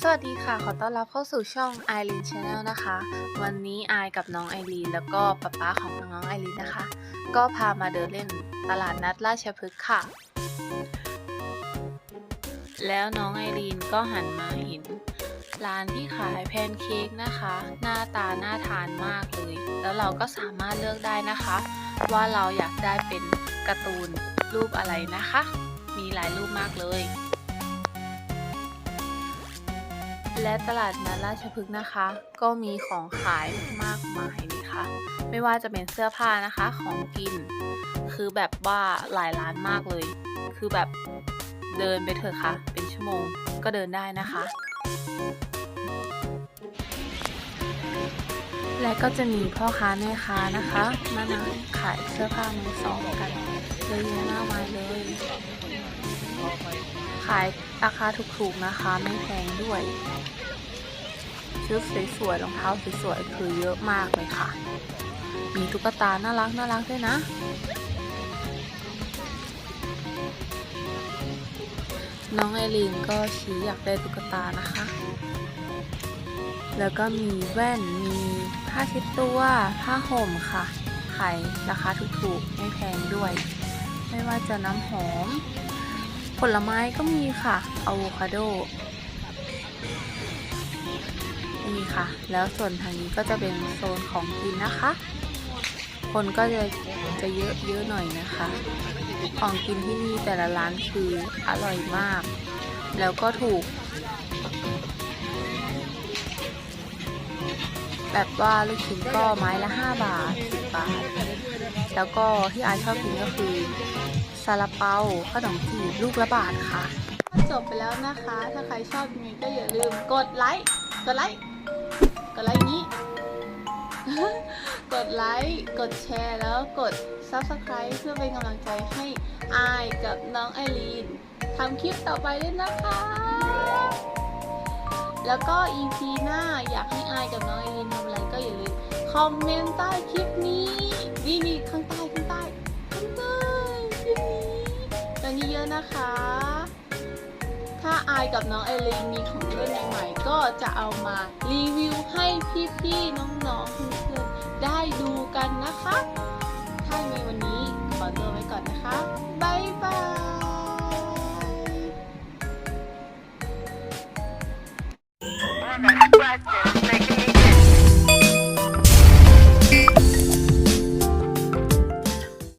สวัสดีค่ะ ขอต้อนรับเข้าสู่ช่อง i r e n Channel นะคะ วันนี้ไอกับน้องไอรีนแล้วก็ป๊าป๊าของน้องไอรีนนะคะ ก็พามาเดินเล่นตลาดนัดราชพฤกษ์ค่ะ แล้วน้องไอรีนก็หันมาเห็นร้านที่ขายแพนเค้กนะคะ หน้าตาน่าทานมากเลย แล้วเราก็สามารถเลือกได้นะคะ ว่าเราอยากได้เป็นการ์ตูนรูปอะไรนะคะ มีหลายรูปมากเลย และตลาดนัดราชพฤกษ์นะคะ ก็มีของขายมากมายเลยค่ะ ไม่ว่าจะเป็นเสื้อผ้านะคะ ของกิน คือแบบว่าหลายร้านมากเลย คือแบบเดินไปเถอะค่ะ เป็นชั่วโมงก็เดินได้นะคะ และก็จะมีพ่อค้าแม่ค้านะคะมานั่งขายเสื้อผ้ามือสองกันเยอะแยะมากมายเลย ขายราคาถูกๆนะคะไม่แพงด้วยชุดสวยๆรองเท้าสวยๆคือเยอะมากเลยค่ะ มีตุ๊กตาน่ารักน่ารักด้วยนะ น้องไอรีนก็ชี้อยากได้ตุ๊กตานะคะ แล้วก็มีแว่น มีผ้าเช็ดตัว ผ้าห่มค่ะ ขายราคาถูกๆ ไม่แพงด้วย ไม่ว่าจะน้ำหอม ผลไม้ก็มีค่ะอะโวคาโดนี่ค่ะ แล้วส่วนทางนี้ก็จะเป็นโซนของกินนะคะ คนก็จะจะเยอะเยอะหน่อยนะคะ ของกินที่นี่แต่ละร้านคืออร่อยมาก แล้วก็ถูก แบบว่าลูกชิ้นก็ไม้ละ 5 บาท10บาท แล้วก็ที่อายชอบกินก็คือซาลาเปาขนมจีบลูกละบาทค่ะจบไปแล้วนะคะ ถ้าใครชอบยังงก็อย่าลืมกดไลค์กดไลค์กดไลค์นี้ กดไลค์กดแชร์แล้วกด Subscribe เพื่อเป็นกำลังใจให้อายกับน้องไอรีนทำคลิปต่อไปด้วยนะคะ แล้วก็ EP หน้าอยากให้อาย อมเมนต์ใต้คลิปนี้ นี่นี่ข้างใต้ข้างใต้ข้างใต้คลิปนี้กันเยอะๆนะคะ ถ้าอายกับน้องไอรีนมีของเล่นใหม่ๆก็จะเอามารีวิวให้พี่ๆน้องๆเพื่อนๆได้ดูกันนะคะ ถ้ามีวันนี้ขอตัวไว้ก่อนนะคะ